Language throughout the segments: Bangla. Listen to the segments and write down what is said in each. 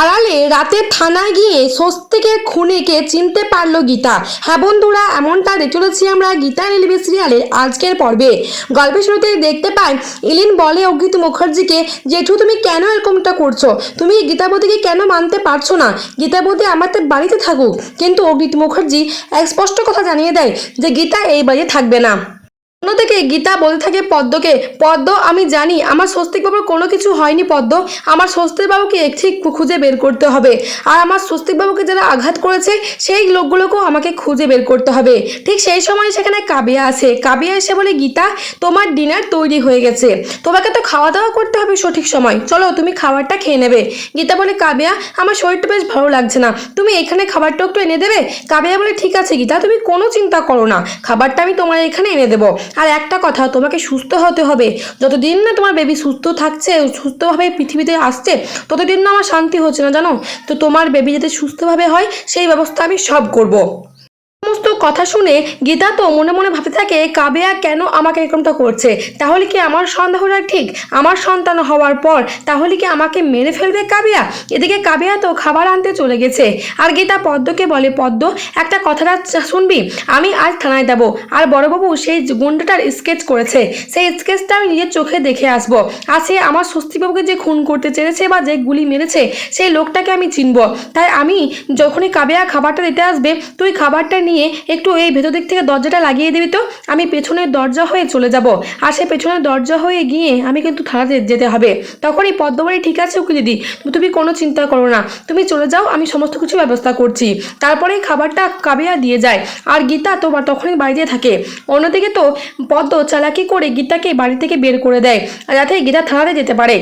আড়ালে রাতে থানায় গিয়ে স্বস্তিকের খুনিকে চিনতে পারল গীতা। হ্যাঁ বন্ধুরা, এমনটা দেখে চলেছি আমরা গীতা রেলওয়ে সিরিয়ালের আজকের পর্বে। গল্পের শুরুতেই দেখতে পাই, ইলিন বলে অগ্রিত মুখার্জিকে জেঠু তুমি কেন এরকমটা করছ? তুমি গীতাবতীকে কেন মানতে পারছ না? গীতাবতী আমাদের বাড়িতে থাকুক। কিন্তু অগ্রিত মুখার্জি এক স্পষ্ট কথা জানিয়ে দেয় যে, গীতা এই বাড়িতে থাকবে না। অন্যদিকে গীতা বলতে থাকে, পদ্মকে, পদ্ম, আমি জানি, আমার স্বস্তিকবাবুর কোনো কিছু হয়নি, পদ্ম। আমার স্বস্তিকবাবুকে ঠিক খুঁজে বের করতে হবে। আর আমার স্বস্তিক বাবুকে যারা আঘাত করেছে, সেই লোকগুলোকেও আমাকে খুঁজে বের করতে হবে। ঠিক সেই সময় সেখানে কাবিয়া আছে। কাবিয়া এসে বলে, গীতা, তোমার ডিনার তৈরি হয়ে গেছে। তোমাকে তো খাওয়া দাওয়া করতে হবে সঠিক সময়। চলো, তুমি খাবারটা খেয়ে নেবে। গীতা বলে, কাবিয়া, আমার শরীরটা বেশ ভালো লাগছে না। তুমি এখানে খাবারটা একটু এনে দেবে? কাবিয়া বলে, ঠিক আছে গীতা, তুমি কোনো চিন্তা করো না। খাবারটা আমি তোমার এখানে এনে দেবো। আর একটা কথা, তোমাকে সুস্থ হতে হবে যতদিন না তোমার বেবি সুস্থ থাকছে, সুস্থভাবে পৃথিবীতে আসছে, ততদিন না আমার শান্তি হচ্ছে না, জানো তো তোমার বেবি যাতে সুস্থভাবে হয়, সেই ব্যবস্থা আমি সব করব। কথা শুনে গীতা তো মনে মনে ভাবতে থাকে, কাবেয়া কেন আমাকে এরকমটা করছে? তাহলে কি আমার সন্দেহটা ঠিক? আমার সন্তান হওয়ার পর তাহলে কি আমাকে মেরে ফেলবে কাবিয়া? এদিকে কাবিয়া তো খাবার আনতে চলে গেছে। আর গীতা পদ্মকে বলে, পদ্ম, একটা কথাটা শুনবি? আমি আজ থানায় যাব। আর বড়বাবু সেই গুন্ডাটার স্কেচ করেছে। সেই স্কেচটা আমি নিজের চোখে দেখে আসব। আর সে আমার স্বস্তিবাবুকে যে খুন করতে চেয়েছে বা যে গুলি মেরেছে, সেই লোকটাকে আমি চিনব। তাই আমি যখনই কাবেয়া খাবারটা দিতে আসবে, তুই খাবারটা নিয়ে একটু এই ভেতর দিক থেকে দরজাটা লাগিয়ে দিবি তো। আমি পেছনের দরজা হয়ে চলে যাব। আর সে পেছনের দরজা হয়ে গিয়ে আমি কিন্তু থানাতে যেতে হবে। তখনই পদ্মবাড়ি ঠিক আছে উকি দিদি? তুমি কোনো চিন্তা করো না। তুমি চলে যাও, আমি সমস্ত কিছু ব্যবস্থা করছি। তারপরে খাবারটা কাবিয়া দিয়ে যায়। আর গীতা তোমার তখনই বাড়িতে থাকে। অন্যদিকে তো পদ্ম চালাকি করে গীতাকে বাড়ি থেকে বের করে দেয়। যাতে গীতা থানাতে যেতে পারে।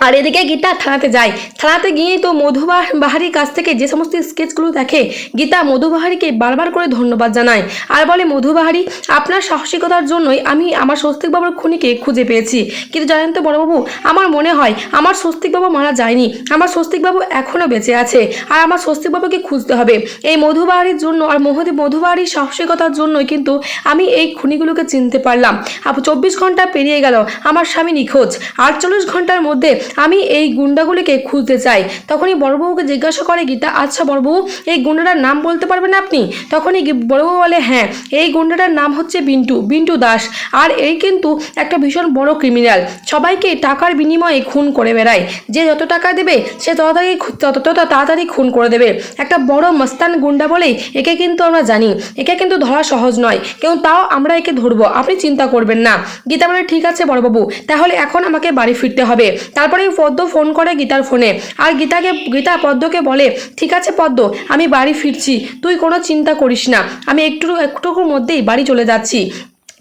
আর এদিকে গীতা থানাতে যায়। থানাতে গিয়ে তো মধুবাহ বাহারির কাছ থেকে যে সমস্ত স্কেচগুলো দেখে গীতা মধুবাহারিকে বারবার করে ধন্যবাদ জানায়। আর বলে, মধুবাহারি, আপনার সাহসিকতার জন্যই আমি আমার স্বস্তিকবাবুর খুনিকে খুঁজে পেয়েছি। কিন্তু জানেন তো বড়বাবু, আমার মনে হয় আমার স্বস্তিকবাবু মারা যায়নি। আমার স্বস্তিকবাবু এখনও বেঁচে আছে। আর আমার স্বস্তিকবাবুকে খুঁজতে হবে। এই মধুবাহারির জন্য আর মহদি মধুবাহারির সাহসিকতার জন্যই কিন্তু আমি এই খুনিগুলোকে চিনতে পারলাম। চব্বিশ ঘণ্টা পেরিয়ে গেল। আমার স্বামী নিখোঁজ। আটচল্লিশ ঘণ্টার মধ্যে আমি এই গুন্ডাগুলিকে খুঁজতে চাই। তখনই বড়বাবুকে জিজ্ঞাসা করে, গীতা আচ্ছা বড়বাবু, এই গুন্ডাটার নাম বলতে পারবেন আপনি? তখনই বড়বাবু বলে হ্যাঁ এই গুন্ডাটার নাম হচ্ছে বিন্টু বিন্টু দাস। আর এই কিন্তু একটা ভীষণ বড় ক্রিমিনাল সবাইকে টাকার বিনিময়ে খুন করে বেড়ায়। যে যত টাকা দেবে, সে তাড়াতাড়ি তত তত তাড়াতাড়ি খুন করে দেবে। একটা বড় মস্তান গুন্ডা বলেই একে কিন্তু আমরা জানি। একে কিন্তু ধরা সহজ নয়। কেউ তাও আমরা একে ধরবো। আপনি চিন্তা করবেন না। গীতা বলে, ঠিক আছে বড়বাবু, তাহলে এখন আমাকে বাড়ি ফিরতে হবে। তারপরে পদ্ম ফোন করে গীতার ফোনে। আর গীতাকে, গীতা পদ্মকে বলে, ঠিক আছে পদ্ম, আমি বাড়ি ফিরছি। তুই কোনো চিন্তা করিস না। আমি একটু, একটুকুর মধ্যেই বাড়ি চলে যাচ্ছি।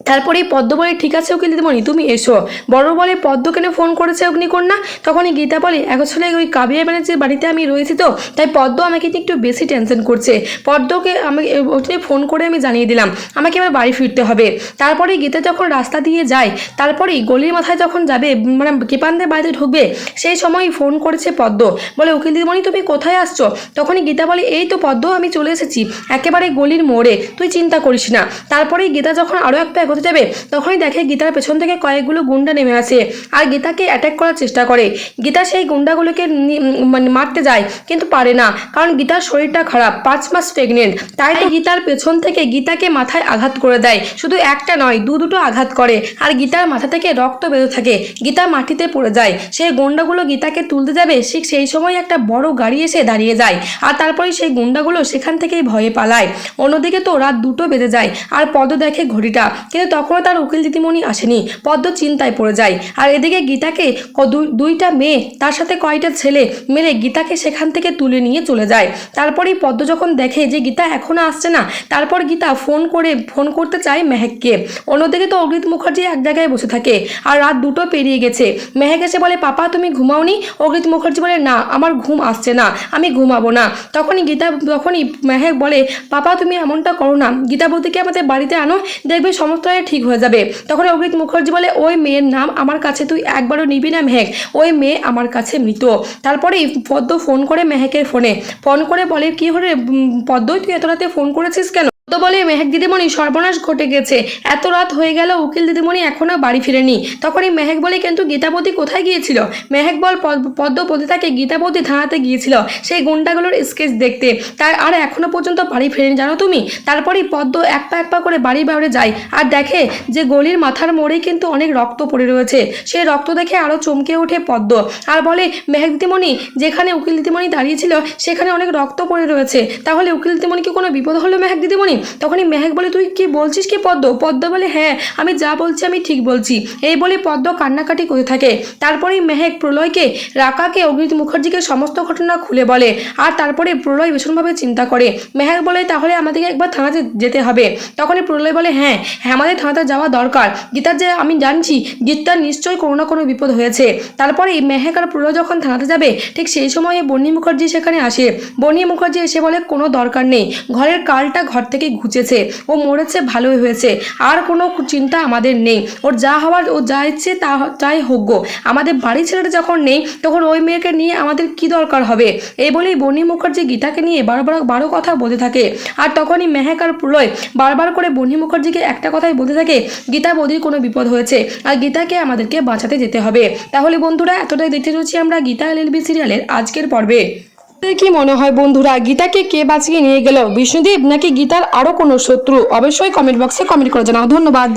তারপরে এই পদ্ম বলে ঠিক আছে, উকিল দিদিমণি, তুমি এসো। বড় বলে পদ্ম কেন ফোন করেছে অগ্নিকন্যা? তখনই গীতা বলে আসলে ওই কাবিয়া ব্যানার্জির বাড়িতে আমি রয়েছি তো, তাই পদ্ম আমাকে একটু বেশি টেনশন করছে। পদ্মকে আমি ওখানে ফোন করে আমি জানিয়ে দিলাম, আমাকে এবার বাড়ি ফিরতে হবে। তারপরে গীতা যখন রাস্তা দিয়ে যায়, তারপরেই গলির মাথায় যখন যাবে মানে কৃপানদের বাড়িতে ঢুকবে, সেই সময় ফোন করেছে পদ্ম। বলে, উকিল দিদিমণি, তুমি কোথায় আসছো? তখনই গীতা বলে, এই তো পদ্ম, আমি চলে এসেছি। একেবারে গলির মোড়ে, তুই চিন্তা করিস না। তারপরেই গীতা যখন আরও এক হতে যাবে, তখনই দেখে গীতার পেছন থেকে কয়েকগুলো গুন্ডা নেমে আসে আর গীতাকে অ্যাটাক করার চেষ্টা করে। গীতা সেই গুন্ডাগুলোকে মানে মারতে যায়, কিন্তু পারে না, কারণ গীতার শরীরটা খারাপ, পাঁচ মাস প্রেগনেন্ট তাই তো গীতার পেছন থেকে গীতাকে মাথায় আঘাত করে দেয়, শুধু একটা নয়, দু দুটো আঘাত করে, আর গীতার মাথা থেকে রক্ত বেরোতে থাকে, গীতা মাটিতে পড়ে যায়। সেই গুন্ডাগুলো গীতাকে তুলতে যাবে, ঠিক সেই সময় একটা বড় গাড়ি এসে দাঁড়িয়ে যায়, আর তারপরে সেই গুন্ডাগুলো সেখান থেকেই ভয়ে পালায়। অন্যদিকে তো রাত দুটো বেজে যায়, আর পদ্ম দেখে ঘড়িটা, কিন্তু তখনও তার উকিল দিদিমণি আসেনি। পদ্ম চিন্তায় পড়ে যায়। আর এদিকে গীতাকে দুই- দুইটা মেয়ে, তার সাথে কয়টা ছেলে মিলে গীতাকে সেখান থেকে তুলে নিয়ে চলে যায়। তারপরেই পদ্ম যখন দেখে যে গীতা এখনও আসছে না, তারপর গীতা ফোন করে, ফোন করতে চায় মেহেককে। অন্যদিকে তো অগ্রিত মুখার্জি এক জায়গায় বসে থাকে। আর রাত দুটো পেরিয়ে গেছে। মেহেক এসে বলে, পাপা, তুমি ঘুমাওনি? অগ্রিত মুখার্জি বলে, না, আমার ঘুম আসছে না, আমি ঘুমাবো না। তখনই গীতা, তখনই মেহেক বলে, পাপা, তুমি এমনটা করো না। গীতা বৌদিকে আমাদের বাড়িতে আনো, দেখবে সমস্তটাই ঠিক হয়ে যাবে। তখন অগ্রিত মুখার্জি বলে, ওই মেয়ের নাম আমার কাছে তুই একবারও নিবি না মেহেক। ওই মেয়ে আমার কাছে মৃত। তারপরেই পদ্ম ফোন করে মেহেকের ফোনে। ফোন করে বলে, কি হলে পদ্মই? তুই এত রাতে ফোন করেছিস কেন? বলে মেহেক দিদিমণি সর্বনাশ ঘটে গেছে। এত রাত হয়ে গেল, উকিল দিদিমণি এখনও বাড়ি ফিরেনি। তখনই মেহেক বলে, কিন্তু গীতাপতি কোথায় গিয়েছিল? মেহেক বল, পদ- পদ্ম বলতে থাকে গীতাপতি থানাতে গিয়েছিল। সেই গুন্ডাগুলোর স্কেচ দেখতে। তাই আর এখনও পর্যন্ত বাড়ি ফেরেনি, জানো তুমি? তারপরেই পদ্ম এক পা এক পা করে বাড়ি বাইরে যায়। আর দেখে যে গলির মাথার মোড়েই কিন্তু অনেক রক্ত পড়ে রয়েছে। সেই রক্ত দেখে আরও চমকে ওঠে পদ্ম। আর বলে, মেহেক দিদিমণি, যেখানে উকিল দিদিমণি দাঁড়িয়েছিল সেখানে অনেক রক্ত পড়ে রয়েছে। তাহলে উকিল দিদিমণি কি কোনো বিপদ হলো মেহেক দিদিমণি? তখনই মেহেক বলে, তুই কি বলছিস কি পদ্ম? পদ্ম বলে হ্যাঁ আমি যা বলছি আমি ঠিক বলছি। এই বলে পদ্ম কান্নাকাটি করে থাকে। তারপরেই মেহেক প্রলয়কে, রাকাকে, অগ্নিত মুখার্জিকে সমস্ত ঘটনা খুলে বলে আর তারপরে প্রলয় ভীষণভাবে চিন্তা করে। মেহেক বলে, তাহলে আমাদেরকে একবার থানাতে যেতে হবে। তখনই প্রলয় বলে হ্যাঁ হ্যাঁ আমাদের থানাতে যাওয়া দরকার। গীতার যে আমি জানছি, গীতার নিশ্চয়ই কোনো না কোনো বিপদ হয়েছে। তারপরেই মেহেক আর প্রলয় যখন থানাতে যাবে, ঠিক সেই সময়ে বন্নি মুখার্জি সেখানে আসে। বন্নি মুখার্জি এসে বলে, কোনো দরকার নেই। ঘরের কালটা ঘর থেকে ঘুচেছে। ও মরেছে, ভালোই হয়েছে। আর কোনো চিন্তা আমাদের নেই। ওর যা হওয়ার, ও যা ইচ্ছে তা তাই হোক আমাদের বাড়ি ছেলেটা যখন নেই, তখন ওই মেয়েকে নিয়ে আমাদের কি দরকার হবে? এই বলেই বনি মুখার্জি গীতাকে নিয়ে বারবার বারো কথা বলতে থাকে। আর তখনই মেহেক আর প্রলয় বারবার করে বনি মুখার্জিকে একটা কথাই বলতে থাকে, গীতা বৌদির কোনো বিপদ হয়েছে, আর গীতাকে আমাদেরকে বাঁচাতে যেতে হবে। তাহলে বন্ধুরা, এতটাই দেখতে চলেছি আমরা গীতা এলএলবি সিরিয়ালের আজকের পর্বে। কি মনে হয় বন্ধুরা, গীতাকে কে বাঁচিয়ে নিয়ে গেল? বিষ্ণুদেব নাকি গীতার আরও কোনো শত্রু? অবশ্যই কমেন্ট বক্সে কমেন্ট করে জানাও। ধন্যবাদ।